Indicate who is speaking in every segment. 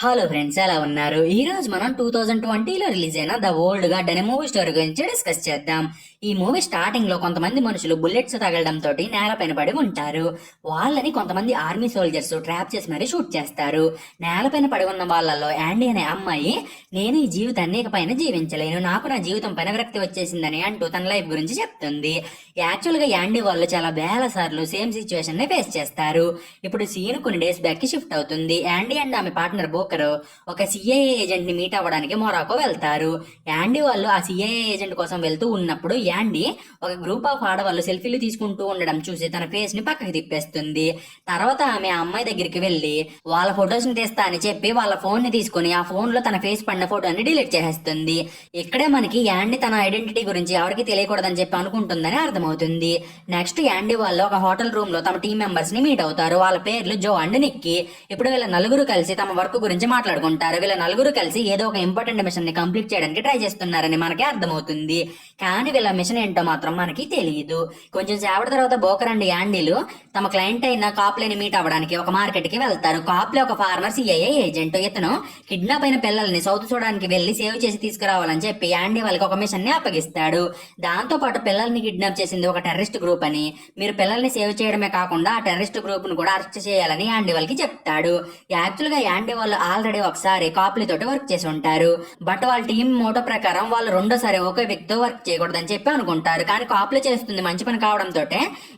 Speaker 1: Hello friends ఎలా ఉన్నారు? ఈ రోజు మనం టూ థౌజండ్ ట్వంటీలో రిలీజ్ అయిన ద ఓల్డ్ గార్డ్ అనే మూవీ స్టోరీ గురించి డిస్కస్ చేద్దాం. ఈ మూవీ స్టార్టింగ్లో కొంతమంది మనుషులు బుల్లెట్స్ తగలడం తోటి నేలపైన పడి ఉంటారు. వాళ్ళని కొంతమంది ఆర్మీ సోల్జర్స్ ట్రాప్ చేసి మరీ షూట్ చేస్తారు. నేలపైన పడి ఉన్న వాళ్ళలో యాండీ అనే అమ్మాయి నేను ఈ జీవితాన్ని ఇకపైన జీవించలేను. నాకు నా జీవితం పైన విరక్తి వచ్చేసిందని అంటూ తన లైఫ్ గురించి చెప్తుంది. యాక్చువల్గా యాండీ వాళ్ళు చాలా వేల సార్లు సేమ్ సిచ్యువేషన్ని ఫేస్ చేస్తారు. ఇప్పుడు సీన్ కొన్ని డేస్ బ్యాక్కి షిఫ్ట్ అవుతుంది. యాండీ అండ్ ఆమె పార్ట్నర్ ఒకరు ఒక సిఐఏ ఏజెంట్ని మీట్ అవ్వడానికి మొరాకో వెళ్తారు. యాండీ వాళ్ళు ఆ సిఐఏ ఏజెంట్ కోసం వెళ్తూ ఉన్నప్పుడు యాండీ ఒక గ్రూప్ ఆఫ్ ఆడవాళ్ళు సెల్ఫీలు తీసుకుంటూ ఉండడం చూసి తన ఫేస్ని పక్కకి తిప్పేస్తుంది. తర్వాత ఆమె ఆ అమ్మాయి దగ్గరికి వెళ్ళి వాళ్ళ ఫొటోస్ని తీస్తా అని చెప్పి వాళ్ళ ఫోన్ని తీసుకుని ఆ ఫోన్లో తన ఫేస్ పడిన ఫోటోని డిలీట్ చేసేస్తుంది. ఇక్కడే మనకి యాండీ తన ఐడెంటిటీ గురించి ఎవరికి తెలియకూడదని చెప్పి అనుకుంటుందని అర్థమవుతుంది. నెక్స్ట్ యాండీ వాళ్ళు ఒక హోటల్ రూమ్లో తమ టీం మెంబర్స్ని మీట్ అవుతారు. వాళ్ళ పేర్లు జో అండ్ నిక్కి. ఇప్పుడు వీళ్ళ నలుగురు కలిసి తమ వర్క్ గురించి మాట్లాడుకుంటారు. వీళ్ళ నలుగురు కలిసి ఏదో ఒక ఇంపార్టెంట్ మిషన్ని కంప్లీట్ చేయడానికి ట్రై చేస్తున్నారని మనకి అర్థమవుతుంది. కానీ వీళ్ళ మిషన్ ఏంటో మాత్రం మనకి తెలియదు కొంచెం సేపటి తర్వాత బోకర్ అండ్ యాండీలు తమ క్లయింట్ అయిన కాప్లేని మీట్ అవ్వడానికి ఒక మార్కెట్కి వెళ్తారు. కాప్లే ఒక ఫార్మర్ సిఐఏ ఏజెంట్ ఇతను కిడ్నాప్ అయిన పిల్లల్ని సౌత్ చూడడానికి వెళ్ళి సేవ్ చేసి తీసుకురావాలని చెప్పి యాండీ వాళ్ళకి ఒక మిషన్ని అప్పగిస్తాడు. దాంతో పాటు పిల్లల్ని కిడ్నాప్ చేసింది ఒక టెర్రరిస్ట్ గ్రూప్ అని. మీరు పిల్లల్ని సేవ్ చేయడమే కాకుండా ఆ టెర్రరిస్ట్ గ్రూప్ను కూడా అరెస్ట్ చేయాలని యాండీ వాళ్ళకి చెప్తాడు. యాక్చువల్గా యాండీ వాళ్ళు ఆల్రెడీ ఒకసారి కాపులతోటి వర్క్ చేసి ఉంటారు. బట్ వాళ్ళ టీం మోటో ప్రకారం వాళ్ళు రెండోసారి ఒకే వ్యక్తితో వర్క్ చేయకూడదని చెప్పి అనుకుంటారు. కానీ కాపులు చేస్తుంది మంచి పని కావడంతో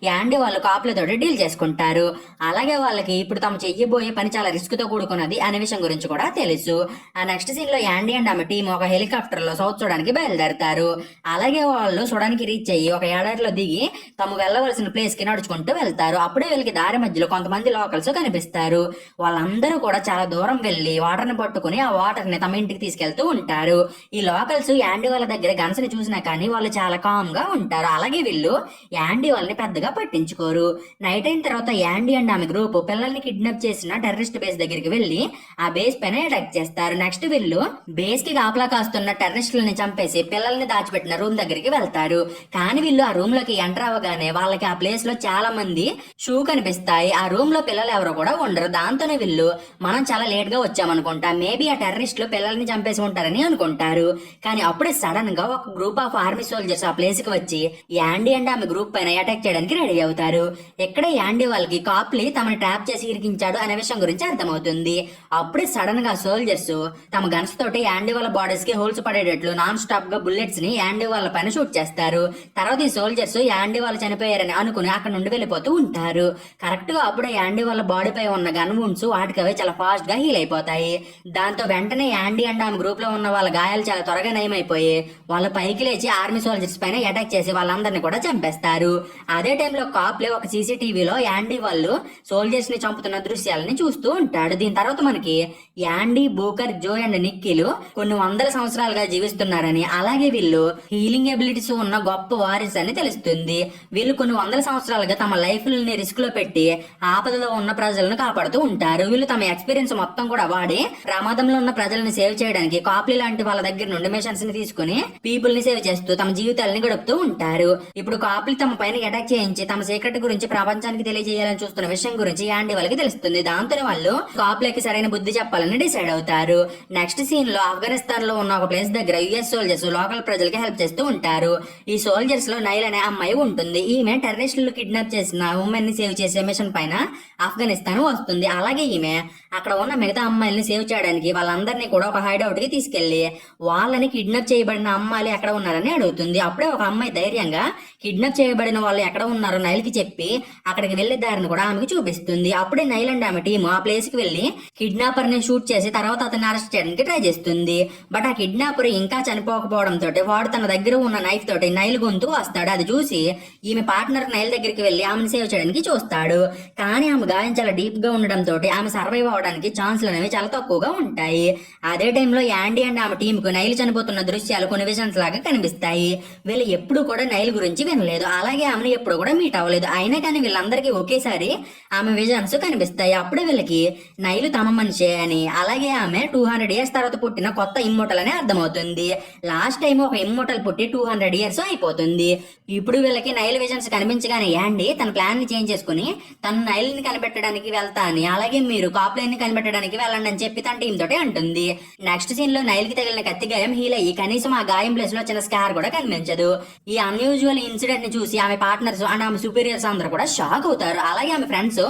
Speaker 1: యాండీ వాళ్ళు కాప్లీ తోటి డీల్ చేసుకుంటారు. అలాగే వాళ్ళకి ఇప్పుడు తాము చెయ్యబోయే పని చాలా రిస్క్తో కూడుకున్నది అనే విషయం గురించి కూడా తెలుసు. ఆ నెక్స్ట్ సీన్లో యాండీ అండ్ ఆమె టీం ఒక హెలికాప్టర్లో సౌత్ చూడడానికి బయలుదేరతారు. అలాగే వాళ్ళు చూడడానికి రీచ్ అయ్యి ఒక ఏడాదిలో దిగి తాము వెళ్ళవలసిన ప్లేస్కి నడుచుకుంటూ వెళ్తారు. అప్పుడే వీళ్ళకి దారి మధ్యలో కొంతమంది లోకల్స్ కనిపిస్తారు. వాళ్ళందరూ కూడా చాలా దూరం వెళ్ళి వాటర్ని పట్టుకుని ఆ వాటర్ని తమ ఇంటికి తీసుకెళ్తూ ఉంటారు. ఈ లోకల్స్ యాండీ వాళ్ళ దగ్గర గన్స్ని చూసినా కానీ వాళ్ళు చాలా కామ్గా ఉంటారు. అలాగే వీళ్ళు యాండీ వాళ్ళని పెద్దగా పట్టించుకోరు. నైట్ అయిన తర్వాత యాండీ అండ్ ఆమె గ్రూప్ పిల్లల్ని కిడ్నాప్ చేసిన టెర్రరిస్ట్ బేస్ దగ్గరికి వెళ్ళి ఆ బేస్ పైన అటాక్ చేస్తారు. నెక్స్ట్ వీళ్ళు బేస్కి కాపలా కాస్తున్న టెర్రరిస్టులని చంపేసి పిల్లల్ని దాచిపెట్టిన రూమ్ దగ్గరికి వెళ్తారు. కానీ వీళ్ళు ఆ రూమ్లోకి ఎంటర్ అవ్వగానే వాళ్ళకి ఆ ప్లేస్లో చాలా మంది షూ కనిపిస్తాయి. ఆ రూమ్లో పిల్లలు ఎవరు కూడా ఉండరు. దాంతోనే వీళ్ళు మనం చాలా లేట్గా వచ్చామనుకుంటా. మేబీ ఆ టెర్రరిస్టులు పిల్లల్ని చంపేసి ఉంటారని అనుకుంటారు. కానీ అప్పుడే సడన్గా ఒక గ్రూప్ ఆఫ్ ఆర్మీ సోల్జర్స్ ఆ ప్లేస్కి వచ్చి యాండీ అండ్ ఆమె గ్రూప్ పైన అటాక్ చేయడానికి రెడీ అవుతారు. ఇక్కడే యాండీ వాళ్ళకి కాప్లీ తమని ట్రాప్ చేసి ఇరికించాడు అనే విషయం గురించి అర్థమవుతుంది. అప్పుడే సడన్గా సోల్జర్స్ తమ గన్స్ తోటి యాండీ వాళ్ళ బాడీస్కి హోల్స్ పడేటట్లు నాన్ స్టాప్గా బుల్లెట్స్ని యాండీ వాళ్ళ పైన షూట్ చేస్తారు. తర్వాత ఈ సోల్జర్స్ యాండీ వాళ్ళు చనిపోయారని అనుకుని అక్కడ నుండి వెళ్ళిపోతూ ఉంటారు. కరెక్ట్గా అప్పుడే యాండీ వాళ్ళ బాడీ పై ఉన్న గన్ వుండ్స్ వాటికి చాలా ఫాస్ట్గా హీల్ అయిపోతాయి. దాంతో వెంటనే యాండీ అండ్ ఆమె గ్రూప్లో ఉన్న వాళ్ళ గాయాలు చాలా త్వరగా నయమైపోయి వాళ్ళ పైకి లేచి ఆర్మీ సోల్జర్స్ పైన అటాక్ చేసి వాళ్ళందరినీ కూడా చంపేస్తారు. అదే టైంలో కాప్లే ఒక సీసీటీవీలో యాండీ వాళ్ళు సోల్జర్స్ని చంపుతున్న దృశ్యాలని చూస్తూ ఉంటాడు. దీని తర్వాత మనకి యాండీ బూకర్ జో అండ్ నిక్కీలు కొన్ని వందల సంవత్సరాలుగా జీవిస్తున్నారని అలాగే వీళ్ళు హీలింగ్ ఎబిలిటీస్ ఉన్న గొప్ప వారిస్ అని తెలుస్తుంది. వీళ్ళు కొన్ని వందల సంవత్సరాలుగా తమ లైఫ్ని రిస్క్లో పెట్టి ఆపదలో ఉన్న ప్రజలను కాపాడుతూ ఉంటారు. వీళ్ళు తమ ఎక్స్పీరియన్స్ మొత్తం కూడా వాడి ప్రమాదంలో ఉన్న ప్రజలను సేవ్ చేయడానికి కాపులు లాంటి వాళ్ళ దగ్గర నుండి మిషన్స్ని తీసుకుని పీపుల్ని సేవ్ చేస్తూ తమ జీవితాలని గడుపుతూ ఉంటారు. ఇప్పుడు కాపులు తమ పైన అటాక్ చేయించి తమ సీక్రెట్ గురించి ప్రపంచానికి తెలియజేయాలని చూస్తున్న విషయం గురించి యాండి వాళ్ళకి తెలుస్తుంది. దాంతో వాళ్ళు కాపులకి సరైన బుద్ధి చెప్పాలని డిసైడ్ అవుతారు. నెక్స్ట్ సీన్లో ఆఫ్ఘనిస్తాన్లో ఉన్న ఒక ప్లేస్ దగ్గర యుఎస్ సోల్జర్స్ లోకల్ ప్రజలకి హెల్ప్ చేస్తూ ఉంటారు. ఈ సోల్జర్స్లో నైల్ అనే అమ్మాయి ఉంటుంది. ఈమె టెర్రరిస్టులు కిడ్నాప్ చేసిన ఉమెన్ని సేవ్ చేసే మిషన్ పైన ఆఫ్ఘనిస్తాన్ వస్తుంది. అలాగే ఈమె అక్కడ ఉన్న మిగతా అమ్మాయిల్ని సేవ్ చేయడానికి వాళ్ళందరినీ కూడా ఒక హైడౌట్కి తీసుకెళ్ళి వాళ్ళని కిడ్నాప్ చేయబడిన అమ్మాయిలు ఎక్కడ ఉన్నారని అడుగుతుంది. అప్పుడే ఒక అమ్మాయి ధైర్యంగా కిడ్నాప్ చేయబడిన వాళ్ళు ఎక్కడ ఉన్నారో నైల్కి చెప్పి అక్కడికి వెళ్ళే దారిని కూడా ఆమెకు చూపిస్తుంది. అప్పుడే నైల్ అండ్ ఆమె టీం ఆ ప్లేస్కి వెళ్ళి కిడ్నాపర్ని షూట్ చేసి తర్వాత అతన్ని అరెస్ట్ చేయడానికి ట్రై చేస్తుంది. బట్ ఆ కిడ్నాపర్ ఇంకా చనిపోకపోవడం తోటి వాడు తన దగ్గర ఉన్న నైఫ్ తోటి నైల్ గొంతు వస్తాడు. అది చూసి ఈమె పార్ట్నర్ నైల్ దగ్గరికి వెళ్ళి ఆమెను సేవ్ చేయడానికి చూస్తాడు. కానీ ఆమె గాయం చాలా డీప్గా ఉండడంతో ఆమె సర్వైవ్ అవడానికి ఛాన్స్లు అనేవి చాలా తక్కువగా ఉంటాయి. అదే టైంలో యాండీ అండ్ ఆమె టీం కు నైల్ చనిపోతున్న దృశ్యాలు కొన్ని విజన్స్ లాగా కనిపిస్తాయి. వీళ్ళు ఎప్పుడు కూడా నైల్ గురించి వినలేదు. అలాగే ఆమెను ఎప్పుడు కూడా మీట్ అవ్వలేదు. అయినా కానీ వీళ్ళందరికీ ఒకేసారి ఆమె విజన్స్ కనిపిస్తాయి. అప్పుడే వీళ్ళకి నైలు తమ మనిషే అని అలాగే ఆమె టూ హండ్రెడ్ ఇయర్స్ తర్వాత పుట్టిన కొత్త ఇమ్మోటల్ అని అర్థమవుతుంది. లాస్ట్ టైం ఒక ఇమ్మోటల్ పుట్టి టూ హండ్రెడ్ ఇయర్స్ అయిపోతుంది. ఇప్పుడు వీళ్ళకి నైల్ విజన్స్ కనిపించగానే యాండీ తన ప్లాన్ని చేంజ్ చేసుకుని తన నైల్ని కనిపెట్టడానికి వెళ్తా అని అలాగే మీరు కాప్లైన్ గాయాన్ని కనిపెట్టడానికి వెళ్ళండి అని చెప్పి తన టీం తోటి అంటుంది. నెక్స్ట్ సీన్లో నైల్కి తగిలిన కత్తి గాయం హీల్ అయ్యి కనీసం ఆ గాయం ప్లేస్లో చిన్న స్కార్ కూడా కనిపించదు. ఈ అన్యూజువల్ ఇన్సిడెంట్ని చూసి ఆమె పార్ట్నర్స్ అండ్ ఆమె సుపీరియర్స్ అందరూ కూడా షాక్ అవుతారు. అలాగే ఆమె ఫ్రెండ్స్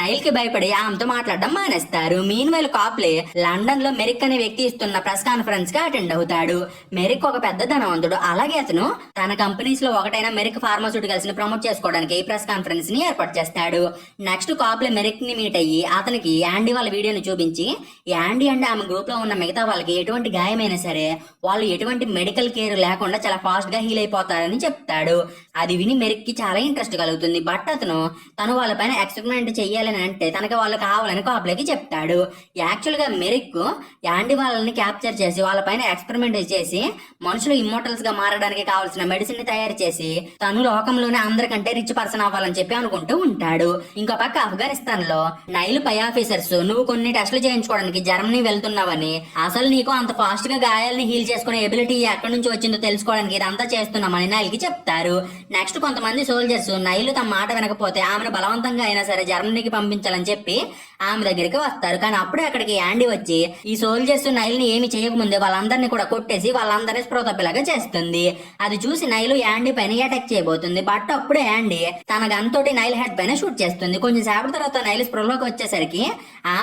Speaker 1: నైల్కి భయపడి ఆమెతో మాట్లాడడం మానేస్తారు. మీన్ వైల్ కాప్లే లండన్లో మెరిక్ అనే వ్యక్తి ఇస్తున్న ప్రెస్ కాన్ఫరెన్స్కి అటెండ్ అవుతాడు. మెరిక్ ఒక పెద్ద ధనవంతుడు. అలాగే అతను తన కంపెనీస్లో ఒకటైన మెరిక్ ఫార్మాస్యూటికల్స్ని ప్రమోట్ చేసుకోవడానికి ఈ ప్రెస్ కాన్ఫరెన్స్ని ఏర్పాటు చేస్తాడు. నెక్స్ట్ కాప్లే మెరిక్ని మీట్ అయ్యి అతనికి యాండీ వాళ్ళ వీడియోని చూపించి యాండీ అండ్ ఆమె గ్రూప్లో ఉన్న మిగతా వాళ్ళకి ఎటువంటి గాయమైనా సరే వాళ్ళు ఎటువంటి మెడికల్ కేర్ లేకుండా చాలా ఫాస్ట్గా హీల్ అయిపోతారని చెప్తాడు. అది విని మెరిక్కి చాలా ఇంట్రెస్ట్ కలుగుతుంది. బట్ అతను తను వాళ్ళపైన ఎక్స్పెరిమెంట్ చేయాలని అంటే తనకి వాళ్ళు కావాలని కాపులకి చెప్తాడు. యాక్చువల్గా మెరిక్ యాండీ వాళ్ళని క్యాప్చర్ చేసి వాళ్ళపైన ఎక్స్పెరిమెంట్ చేసి మనుషులు ఇమ్మోటల్స్గా మారడానికి కావాల్సిన మెడిసిన్ని తయారు చేసి తను లోకంలోనే అందరికంటే రిచ్ పర్సన్ అవ్వాలని చెప్పి అనుకుంటూ ఉంటాడు. ఇంకో పక్క ఆఫ్ఘనిస్తాన్లో నైల్ పై ఆఫీసర్స్ నువ్వు కొన్ని టెస్టులు చేయించుకోవడానికి జర్మనీ వెళ్తున్నావని. అసలు నీకు అంత ఫాస్ట్గా గాయాలని హీల్ చేసుకునే ఎబిలిటీ ఎక్కడి నుంచి వచ్చిందో తెలుసుకోవడానికి ఇదంతా చేస్తున్నామని నైల్కి చెప్తారు. నెక్స్ట్ కొంతమంది సోల్జర్స్ నైలు తమ మాట వినకపోతే ఆమెను బలవంతంగా అయినా సరే జర్మనీకి పంపించాలని చెప్పి ఆమె దగ్గరికి వస్తారు. కానీ అప్పుడే అక్కడికి యాండీ వచ్చి ఈ సోల్జర్స్ నైల్ని ఏమి చేయకముందే వాళ్ళందరినీ కూడా కొట్టేసి వాళ్ళందరినీ స్పృహ చేస్తుంది. అది చూసి నైలు యాండీ పైన అటాక్ చేయబోతుంది. బట్ అప్పుడే యాండీ తన గన్ తోటి నైల్ హెడ్ పైన షూట్ చేస్తుంది. కొంచెం సేపటి తర్వాత నైల్ స్ప్రోలోకి వచ్చేసరికి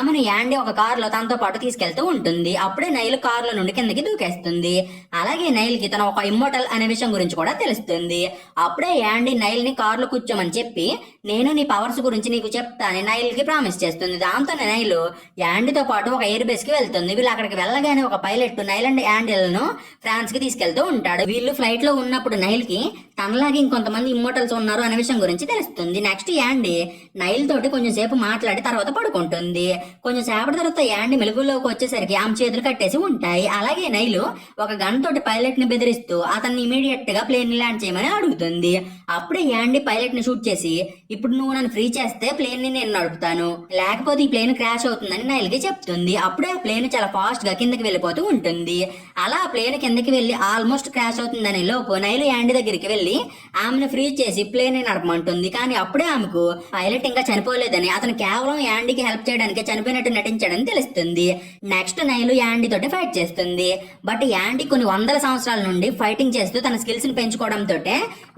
Speaker 1: ఆమెను యాండీ ఒక కారులో తనతో పాటు తీసుకెళ్తూ ఉంటుంది. అప్పుడే నైల్ కారులో నుండి కిందకి దూకేస్తుంది. అలాగే నైల్కి తన ఒక ఇమ్మోటల్ అనే విషయం గురించి కూడా తెలుస్తుంది. అప్పుడే యాండీ నైల్ని కారులో కూర్చోమని చెప్పి నేను నీ పవర్స్ గురించి నీకు చెప్తాను నైల్కి ప్రామిస్ చేస్తుంది. దాంతో నైల్ యాండీతో పాటు ఒక ఎయిర్ బేస్కి వెళ్తుంది. వీళ్ళు అక్కడికి వెళ్ళగానే ఒక పైలట్ నైల్ అండ్ యాండీలను ఫ్రాన్స్కి తీసుకెళ్తూ ఉంటాడు. వీళ్ళు ఫ్లైట్లో ఉన్నప్పుడు నైల్కి తనలాగే ఇంకొంతమంది ఇమ్మోటల్స్ ఉన్నారు అనే విషయం గురించి తెలుస్తుంది. నెక్స్ట్ యాండీ నైల్ తోటి కొంచెం సేపు మాట్లాడి తర్వాత పడుకుంటుంది. కొంచెం సేపటి తర్వాత యాండి మెలుగులోకి వచ్చేసరికి ఆమె చేతులు కట్టేసి ఉంటాయి. అలాగే నైలు ఒక గన్ తోటి పైలట్ని బెదిరిస్తూ అతన్ని ఇమీడియట్గా ప్లేన్ని ల్యాండ్ చేయమని అడుగుతుంది. అప్పుడే యాండీ పైలట్ని షూట్ చేసి ఇప్పుడు నువ్వు నన్ను ఫ్రీ చేస్తే ప్లేన్ని నేను నడుపుతాను. లేకపోతే ఈ ప్లేన్ క్రాష్ అవుతుందని నైల్కి చెప్తుంది. అప్పుడే ఆ ప్లేన్ చాలా ఫాస్ట్గా కిందకి వెళ్ళిపోతూ ఉంటుంది. అలా ఆ ప్లేన్ కిందకి వెళ్ళి ఆల్మోస్ట్ క్రాష్ అవుతుందని లోపు నైలు యాండి దగ్గరికి వెళ్ళి ఆమెను ఫ్రీ చేసి ప్లేన్ నడపమంటుంది. కానీ అప్పుడే ఆమెకు పైలట్ ఇంకా చనిపోలేదని. అతను కేవలం యాండీకి హెల్ప్ చేయడానికి చనిపోయినట్టు నటించాడని తెలుస్తుంది. నెక్స్ట్ నైలు యాండీ తోటి ఫైట్ చేస్తుంది. బట్ యాండీ కొన్ని వందల సంవత్సరాల నుండి ఫైటింగ్ చేస్తూ తన స్కిల్స్ని పెంచుకోవడంతో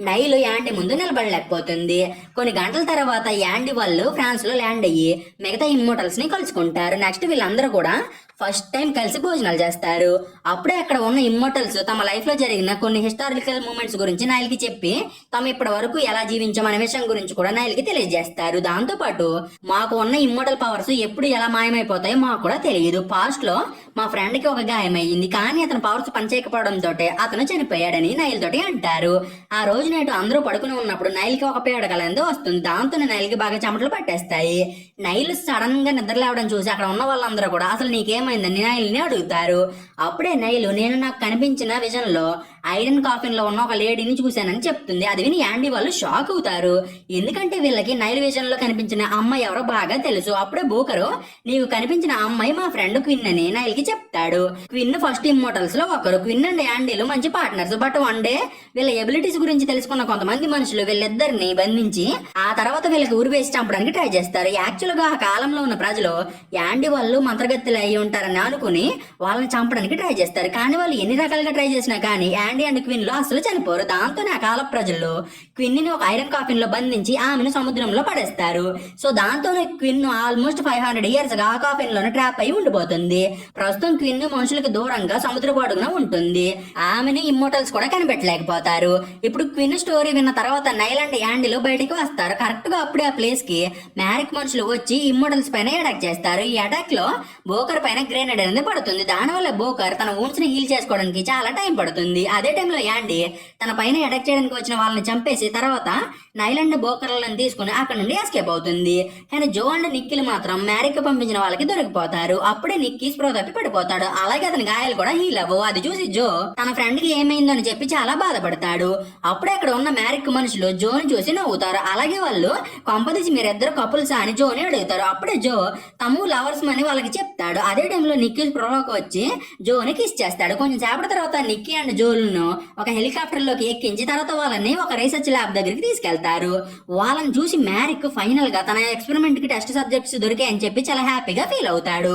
Speaker 1: నైలు యాండీ ముందు నిలబడలేకపోతుంది. కొన్ని గంటల తర్వాత యాండీ వాళ్ళు ఫ్రాన్స్లో ల్యాండ్ అయ్యి మిగతా ఇమ్మోటల్స్ని కలుసుకుంటారు. నెక్స్ట్ వీళ్ళందరూ కూడా ఫస్ట్ టైం కలిసి భోజనాలు చేస్తారు. అప్పుడే అక్కడ ఉన్న ఇమ్మోటల్స్ తమ లైఫ్లో జరిగిన కొన్ని హిస్టారికల్ మూమెంట్స్ గురించి నైల్కి చెప్పి తాము ఇప్పటి వరకు ఎలా జీవించామనే విషయం గురించి కూడా నైల్కి తెలియజేస్తారు. దాంతో పాటు మాకు ఉన్న ఇమ్మోటల్ పవర్స్ ఎప్పుడు ఎలా మాయమైపోతాయో మాకు కూడా తెలియదు. పాస్ట్లో మా ఫ్రెండ్కి ఒక గాయం అయ్యింది కానీ అతని పవర్స్ పనిచేయకపోవడంతో అతను చనిపోయాడని నైల్ తోటి అంటారు. ఆ రోజు నైట్ అందరూ పడుకుని ఉన్నప్పుడు నైల్కి ఒక పేడకలందో వస్తుంది. దాంతో నైల్కి బాగా చెమటలు పట్టేస్తాయి. నైల్ సడన్గా నిద్ర లేవడం చూసి అక్కడ ఉన్న వాళ్ళందరూ కూడా అసలు నీకేం ఏమైందని ని అడుగుతారు. అప్పుడే నైలు నేను నాకు కనిపించిన విజన్లో ఐరన్ కాఫిన్లో ఉన్న ఒక లేడీని చూశానని చెప్తుంది. అది విని యాండీ వాళ్ళు షాక్ అవుతారు. ఎందుకంటే వీళ్ళకి నైల్ విజన్లో కనిపించిన అమ్మాయి ఎవరో బాగా తెలుసు. అప్పుడే బోకరు నీకు కనిపించిన అమ్మాయి మా ఫ్రెండ్ క్విన్ అని నైల్కి చెప్తాడు. క్విన్ ఫస్ట్ ఇమ్మోటల్స్లో ఒకరు. క్విన్ అండ్ యాండీలు మంచి పార్ట్నర్స్. బట్ వన్ డే వీళ్ళ ఎబిలిటీస్ గురించి తెలుసుకున్న కొంతమంది మనుషులు వీళ్ళిద్దరిని బంధించి ఆ తర్వాత వీళ్ళకి ఉరి వేసి చంపడానికి ట్రై చేస్తారు. యాక్చువల్గా ఆ కాలంలో ఉన్న ప్రజలు యాండీ వాళ్ళు మంత్రగత్తులు అయి ఉంటారని అనుకుని వాళ్ళని చంపడానికి ట్రై చేస్తారు. కానీ వాళ్ళు ఎన్ని రకాలుగా ట్రై చేసినా కానీ యాండీ అండ్ క్విన్లో అసలు చనిపోరు. దాంతో ఆ కాల ప్రజల్లో క్విన్ని ఒక ఐరన్ కాఫిన్లో బంధించి ఆమెను సముద్రంలో పడేస్తారు. సో దాంతోనే క్విన్ ఆల్మోస్ట్ ఫైవ్ హండ్రెడ్ ఇయర్స్గా ఆ కాఫిన్లోనే ట్రాప్ అయి ఉండిపోతుంది. ప్రస్తుతం క్విన్ మనుషులకు దూరంగా సముద్ర అడుగున ఉంటుంది. ఆమెను ఇమ్మోటల్స్ కూడా కనిపెట్టలేకపోతారు. ఇప్పుడు క్విన్ స్టోరీ విన్న తర్వాత నైల్ అండ్ యాండీలు బయటికి వస్తారు. కరెక్ట్గా అప్పుడే ఆ ప్లేస్కి మ్యారిక్ మనుషులు వచ్చి ఇమ్మోటల్స్ పైన అటాక్ చేస్తారు. ఈ అటాక్లో బోకర్ పైన గ్రేనేడ్ అనేది పడుతుంది. దానివల్ల బోకర్ తన ఊన్స్ని హీల్ చేసుకోవడానికి చాలా టైం పడుతుంది. అది టైంలో యాండి తన పైన అటాక్ చేయడానికి వచ్చిన వాళ్ళని చంపేసి తర్వాత నైలాండ్ బోకర్లను తీసుకుని అక్కడ నుండి ఎస్కేప్ అవుతుంది. కానీ జో అండ్ నిక్కిల్ మాత్రం మ్యారిక్ పంపించిన వాళ్ళకి దొరికిపోతారు. అప్పుడే నిక్కి స్ప్రో తప్పి పడిపోతాడు. అలాగే అతని గాయాలు కూడా హీల్ అవ్వవు అది చూసి జో తన ఫ్రెండ్కి ఏమైందో అని చెప్పి చాలా బాధపడతాడు. అప్పుడే అక్కడ ఉన్న మ్యారిక్ మనుషులు జోని చూసి నవ్వుతారు. అలాగే వాళ్ళు కొంపదీసి మీరిద్దరు కపుల్స్ అని జోని అడుగుతారు. అప్పుడే జో తమ్ము లవర్స్ అని వాళ్ళకి చెప్తాడు. అదే టైంలో నిక్కి స్ప్రోలోకి వచ్చి జోని కిస్ చేస్తాడు. కొంచెం సేపటి తర్వాత నిక్కీ అండ్ జోలను ఒక హెలికాప్టర్లోకి ఎక్కించి తర్వాత వాళ్ళని ఒక రీసెర్చ్ ల్యాబ్ దగ్గరికి తీసుకెళ్తారు. వాళ్ళని చూసి మ్యారిక్ ఫైనల్గా తన ఎక్స్పెరిమెంట్కి టెస్ట్ సబ్జెక్ట్స్ దొరికాయని చెప్పి చాలా హ్యాపీగా ఫీల్ అవుతాడు.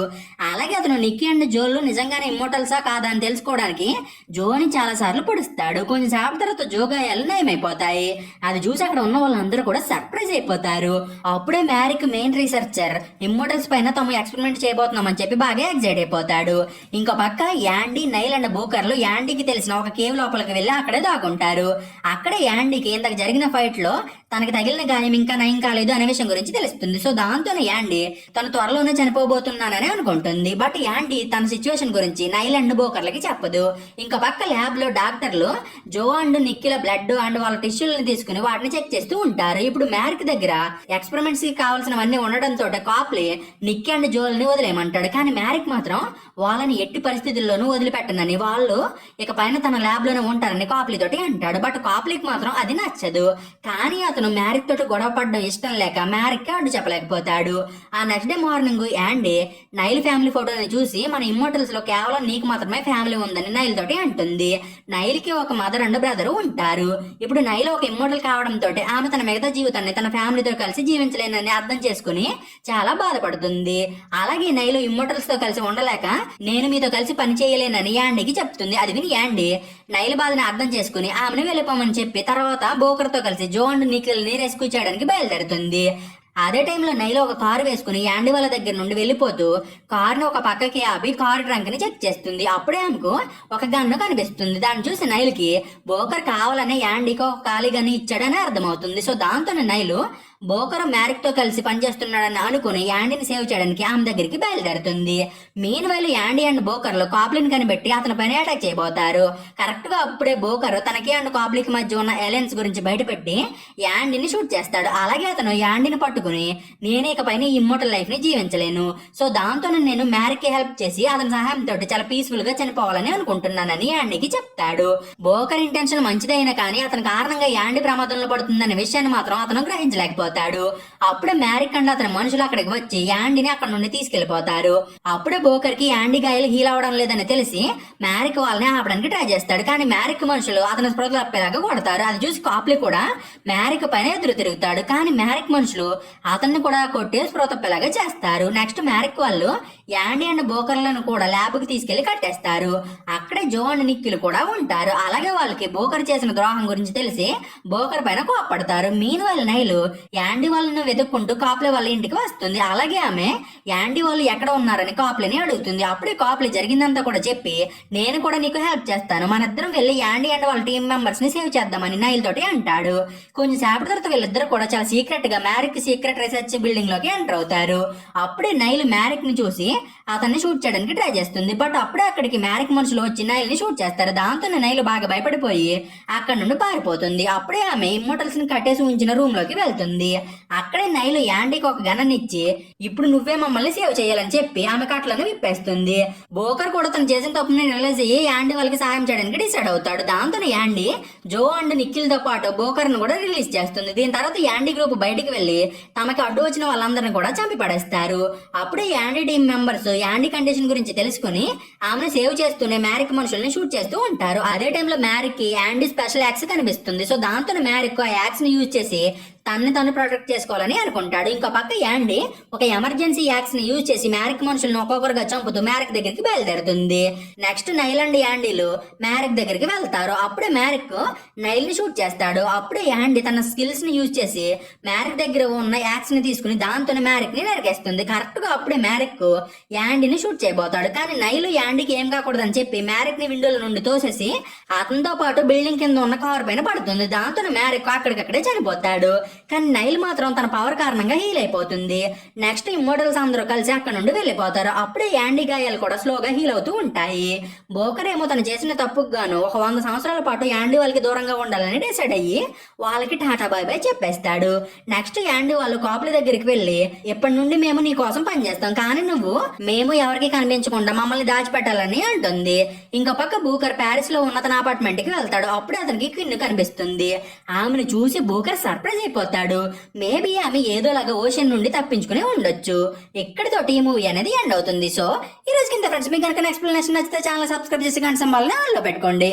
Speaker 1: అలాగే అతను నిక్కీ అండ్ జోలు నిజంగానే ఇమ్మోటల్సా కాదా అని తెలుసుకోవడానికి జోని చాలా సార్లు పొడుస్తాడు. కొంచెంసేపు తర్వాత జో గాయాలు నయమైపోతాయి. అది చూసి అక్కడ ఉన్న వాళ్ళందరూ కూడా సర్ప్రైజ్ అయిపోతారు. అప్పుడే మ్యారిక్ మెయిన్ రీసెర్చర్ ఇమ్మోటల్స్ పైన తమ ఎక్స్పెరిమెంట్ చేయబోతున్నామని చెప్పి బాగా ఎగ్జైట్ అయిపోతాడు. ఇంకో పక్క యాండీ నైల్ అండ్ బోకర్లు యాండీకి తెలిసిన ఒక కేవ్ లోపలికి వెళ్ళి అక్కడే దాక్కుంటారు అక్కడే యాండీకి ఇంతకు జరిగిన ఫైట్లో తనకి తగిలిన గాయం ఇంకా నయం కాలేదు అనే విషయం గురించి తెలుస్తుంది. సో దాంతోనే యాండీ తను త్వరలోనే చనిపోబోతున్నానని అనుకుంటుంది. బట్ యాండీ తన సిచ్యువేషన్ గురించి నైల్ అండ్ బోకర్లకి చెప్పదు. ఇంకా పక్క ల్యాబ్లో డాక్టర్లు జో అండ్ నిక్కిల బ్లడ్ అండ్ వాళ్ళ టిష్యూలను తీసుకుని వాటిని చెక్ చేస్తూ ఉంటారు. ఇప్పుడు మ్యారిక్ దగ్గర ఎక్స్పెరిమెంట్స్కి కావాల్సినవన్నీ ఉండడంతో కాప్లీ నిక్కి అండ్ జోల్ని వదిలేయమంటాడు. కానీ మ్యారిక్ మాత్రం వాళ్ళని ఎట్టి పరిస్థితుల్లోనూ వదిలిపెట్టనని వాళ్ళు ఇక పైన తన ల్యాబ్లోనే ఉంటారని కాప్లీ తోటి అంటాడు. బట్ కాప్లీకి మాత్రం అది నచ్చదు. కానీ అతను మ్యారిక్ తోటి గొడవ పడడం ఇష్టం లేక మ్యారిక్ అడ్డు చెప్పలేకపోతాడు. ఆ next day morning Andy Nile family ఫోటోని చూసి మన ఇమ్మోటల్స్లో కేవలం నీకు మాత్రమే ఫ్యామిలీ ఉందని నైల్ తోటి అంటుంది. నైల్కి ఒక మదర్ అండ్ బ్రదర్ ఉంటారు. ఇప్పుడు నైల్ ఒక ఇమ్మోటల్ కావడంతో ఆమె తన మిగతా జీవితాన్ని తన ఫ్యామిలీతో కలిసి జీవించలేనని అర్థం చేసుకుని చాలా బాధపడుతుంది. అలాగే నైలు ఇమ్మోటల్స్తో కలిసి ఉండలేక నేను మీతో కలిసి పని చేయలేనని యాండీకి చెప్తుంది. అది విని యాండీ నైల్ బాధని అర్థం చేసుకుని ఆమెను వెళ్ళిపోమని చెప్పి తర్వాత బోకర్తో కలిసి జో అండ్ నిఖిల్ని రెస్క్యూ చేయడానికి బయలుదేరుతుంది. అదే టైంలో నైలో ఒక కారు వేసుకుని యాండి వాళ్ళ దగ్గర నుండి వెళ్ళిపోతూ కారును ఒక పక్కకి ఆపి కారు ట్రంక్ని చెక్ చేస్తుంది. అప్పుడే ఆమెకు ఒక గన్ను కనిపిస్తుంది. దాన్ని చూసి నైల్కి బోకర్ కావాలనే యాండీకి ఒక ఖాళీ గన్ను ఇచ్చాడని అర్థమవుతుంది. సో దాంతోనే నైలు బోకర్ మ్యారిక్తో కలిసి పనిచేస్తున్నాడని అనుకుని యాండీని సేవ్ చేయడానికి ఆమె దగ్గరికి బయలుదేరుతుంది. మీన్ వైల్ యాండీ అండ్ బోకర్లు కాప్లిన్ కనిపెట్టి అతని పైన అటాక్ చేయబోతారు. కరెక్ట్గా అప్పుడే బోకర్ తనకి అండ్ కాప్లిక్ మధ్య ఉన్న ఎలయన్స్ గురించి బయటపెట్టి యాండీని షూట్ చేస్తాడు. అలాగే అతను యాండీని పట్టుకుని నేను ఇక పైన ఇమ్మోటల్ లైఫ్ని జీవించలేను. సో దాంతో నేను మ్యారిక్కి హెల్ప్ చేసి అతని సహాయంతో చాలా పీస్ఫుల్గా చనిపోవాలని అనుకుంటున్నానని యాండీకి చెప్తాడు. బోకర్ ఇంటెన్షన్ మంచిదైనా కానీ అతని కారణంగా యాండీ ప్రమాదంలో పడుతుందనే విషయాన్ని మాత్రం అతను గ్రహించలేకపోతాడు. అప్పుడే మ్యారిక్ అండ్ అతని మనుషులు అక్కడికి వచ్చి యాండీని అక్కడ నుండి తీసుకెళ్ళిపోతారు అప్పుడే బోకర్కి యాండీ గాయలు హీల్ అవడం లేదని తెలిసి మ్యారిక్ వాళ్ళని ఆపడానికి ట్రై చేస్తాడు. కానీ మ్యారిక్ మనుషులు అతని స్పృహ తప్పేలాగా కొడతారు. అది చూసి కాప్లీ కూడా మ్యారిక్ పైన ఎదురు తిరుగుతాడు. కానీ మ్యారిక్ మనుషులు అతన్ని కూడా కొట్టి స్పృహ తప్పేలాగా చేస్తారు. నెక్స్ట్ మ్యారిక్ వాళ్ళు యాండీ అండ్ బోకర్లను కూడా ల్యాబ్కి తీసుకెళ్ళి కట్టేస్తారు. అక్కడే జో అండ్ నిక్కిలు కూడా ఉంటారు. అలాగే వాళ్ళకి బోకర్ చేసిన ద్రోహం గురించి తెలిసి బోకర్ పైన కోప్పడతారు. మీన్ వాళ్ళ నైలు యాండీ వాళ్ళను వెతుక్కుంటూ కాపుల వాళ్ళ ఇంటికి వస్తుంది. అలాగే ఆమె యాండీ వాళ్ళు ఎక్కడ ఉన్నారని కాపులని అడుగుతుంది. అప్పుడే కాపులు జరిగిందంతా కూడా చెప్పి నేను కూడా నీకు హెల్ప్ చేస్తాను. మనిద్దరం వెళ్ళి యాండీ అండ్ వాళ్ళ టీం మెంబర్స్ని సేవ్ చేద్దామని నైల్ తోటి అంటాడు. కొంచెం సేపటి తర్వాత వీళ్ళిద్దరు కూడా చాలా సీక్రెట్గా మ్యారిక్ సీక్రెట్ రీసెర్చ్ బిల్డింగ్లోకి ఎంటర్ అవుతారు. అప్పుడే నైల్ మ్యారిక్ని చూసి అతన్ని షూట్ చేయడానికి ట్రై చేస్తుంది. బట్ అప్పుడే అక్కడికి మ్యారిక్ మనుషులు వచ్చి నైల్ని షూట్ చేస్తారు. దాంతో నైలు బాగా భయపడిపోయి అక్కడ నుండి పారిపోతుంది. అప్పుడే ఆమె ఇమ్మోటల్స్ని కట్టేసి ఉంచిన రూమ్లోకి వెళ్తుంది. అక్కడే నైలు యాండీకి ఒక గన్నని ఇచ్చి ఇప్పుడు నువ్వే మమ్మల్ని సేవ్ చేయాలని చెప్పి ఆమె కట్లను విప్పేస్తుంది. బోకర్ కూడా తను చేసిన తప్పుని రియలైజ్ అయ్యి యాండీ వాళ్ళకి సాయం చేయడానికి డిసైడ్ అవుతాడు. దాంతో యాండీ జో అండ్ నిఖిల్తో పాటు బోకర్ను కూడా రిలీజ్ చేస్తుంది. దీని తర్వాత యాండీ గ్రూప్ బయటికి వెళ్ళి తమకి అడ్డు వచ్చిన వాళ్ళందరిని కూడా చంపి పడేస్తారు అప్పుడే Andy team members Andy condition గురించి తెలుసుకుని ఆమెను సేవ్ చేస్తూనే మ్యారిక్ మనుషుల్ని షూట్ చేస్తూ ఉంటారు. అదే టైంలో మ్యారిక్ యాండీ స్పెషల్ యాక్స్ కనిపిస్తుంది. సో దాంతో మ్యారిక్ ఆ యాక్స్ని యూజ్ చేసి తనని తను ప్రొటెక్ట్ చేసుకోవాలని అనుకుంటాడు. ఇంకో పక్క యాండీ ఒక ఎమర్జెన్సీ యాక్స్ని యూజ్ చేసి మ్యారిక్ మనుషులను ఒక్కొక్కరుగా చంపుతూ మ్యారిక్ దగ్గరికి బయలుదేరుతుంది. నెక్స్ట్ నైల్ అండ్ యాండీలు మ్యారిక్ దగ్గరికి వెళ్తారు. అప్పుడే మ్యారిక్ నైల్ని షూట్ చేస్తాడు. అప్పుడే యాండీ తన స్కిల్స్ని యూజ్ చేసి మ్యారిక్ దగ్గర ఉన్న యాక్స్ని తీసుకుని దాంతోనే మ్యారిక్ని నరికేస్తుంది. కరెక్ట్గా అప్పుడే మ్యారిక్ యాండీని షూట్ చేయబోతాడు. కానీ నైలు యాండీకి ఏం కాకూడదని చెప్పి మ్యారిక్ని విండోల నుండి తోసేసి అతనితో పాటు బిల్డింగ్ కింద ఉన్న కార్ పైన పడుతుంది. దాంతో మ్యారిక్ అక్కడికక్కడే చనిపోతాడు. కానీ నైల్ మాత్రం తన పవర్ కారణంగా హీల్ అయిపోతుంది. నెక్స్ట్ ఇమ్మోటల్స్ అందరూ కలిసి అక్కడ నుండి వెళ్ళిపోతారు. అప్పుడే యాండీ గాయాలు కూడా స్లోగా హీల్ అవుతూ ఉంటాయి. బోకర్ ఏమో తను చేసిన తప్పుకు గాను ఒక వంద సంవత్సరాల పాటు యాండీ వాళ్ళకి దూరంగా ఉండాలని డిసైడ్ అయ్యి వాళ్ళకి టాటా బాయ్ బాయ్ చెప్పేస్తాడు. నెక్స్ట్ యాండీ వాళ్ళు కాపుల దగ్గరికి వెళ్ళి ఇప్పటి నుండి మేము నీ కోసం పనిచేస్తాం కానీ నువ్వు మేము ఎవరికి కనిపించకుండా మమ్మల్ని దాచిపెట్టాలని అంటుంది. ఇంకో పక్క బూకర్ ప్యారిస్లో ఉన్న తన అపార్ట్మెంట్కి వెళ్తాడు. అప్పుడే అతనికి కిన్ను కనిపిస్తుంది. ఆమెను చూసి బూకర్ సర్ప్రైజ్ అయిపోతుంది వెళ్ళిపోతాడు మేబీ ఆమె ఏదోలాగా ఓషన్ నుండి తప్పించుకుని ఉండొచ్చు. ఇక్కడితోటి ఈ మూవీ అనేది ఎండ్ అవుతుంది. సో ఈ రోజు కింద ఫ్రెండ్స్. మీకు కనుక ఎక్స్ప్లెనేషన్ నచ్చితే ఛానల్ సబ్స్క్రైబ్ చేసి గంట సంబాలని ఆన్లో పెట్టుకోండి.